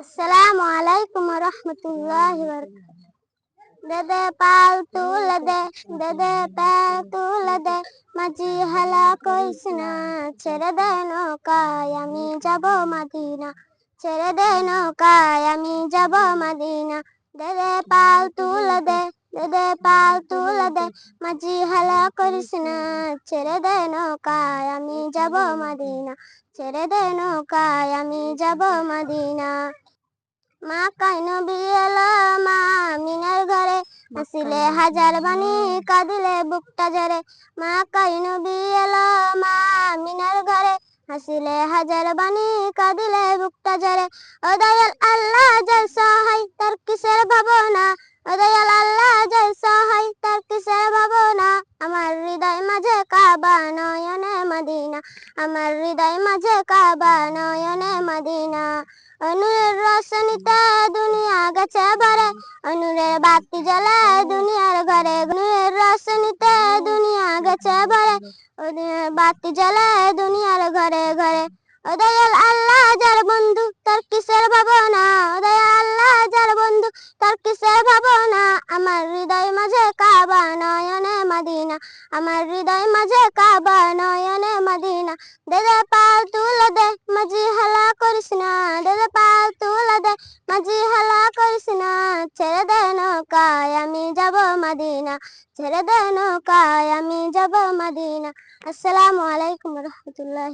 আসসালামু আলাইকুম রহমতুল্লাহি দেদে পাল তুলে দে, দেদে পাল তুলে দে মাঝি হালা কইস না ছেড়ে দে নৌকায় আমি যাব মাদিনা, ছেড়ে দে নৌকায় আমি যাব মাদিনা। দেদে পাল তুলে দে, দেদে পাল তুলে দে মাঝি হালা করিস না ছেড়ে দে নৌকায় আমি যাব মাদিনা, ছেড়ে দে নৌকায় আমি যাব মাদিনা। মা কাইন বিয়েলো মা মিনার ঘরে হাসিলে হাজার বাণী কাঁদিলে বুকটা জরে। মা কাইন বিয়েলো মা মিনার ঘরে হাসিলে হাজার বাণী কাঁদিলে বুকটা জরে। ও দয়াল আল্লাহ জয় সহায় তার কিসের ভাবনা? ও দয়াল আল্লাহ জয় সহায় তার কিসের ভাবনা? আমার হৃদয় মাঝে কাবা নয়নে মদিনা। আমার হৃদয় মাঝে কাবা নয়নে মদিনা। অনুরের রোশনীতে দুনিয়া গেছে ভরে। অনুরের বাতি জ্বলে দুনিয়ার ঘরে। অনুরের রোশনীতে দুনিয়া গেছে ভরে। অনুরের বাতি জ্বলে দুনিয়ার ঘরে ঘরে। দয়াল আল্লাহ, যার বন্ধু, তার কিসের ভাবনা? দয়াল আল্লাহ, যার বন্ধু, তার কিসের ভাবনা? আমার হৃদয় মাঝে কাবা নয়নে মদিনা, আমার হৃদয় মাঝে কাবা নয়নে মদিনা। দেদে পাল তুলে দে মাঝি হালা করিস না। দেদে পাল তুলে দে মাঝি হালা করিস না। ছেড়ে দে নৌকায়, আমি যাব মদিনা। ছেড়ে দে নৌকায়, আমি যাব মদিনা। আসসালামু আলাইকুম রহমতুল্লাহ।